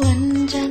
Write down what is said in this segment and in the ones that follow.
วันจัน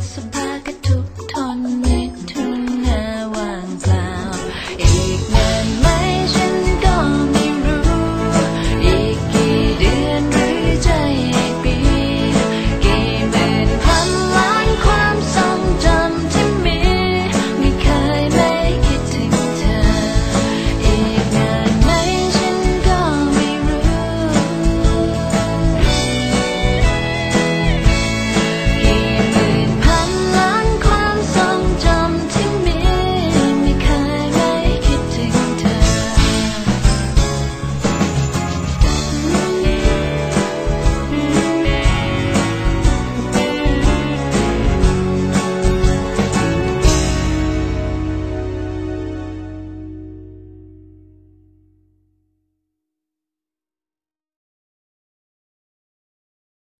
it's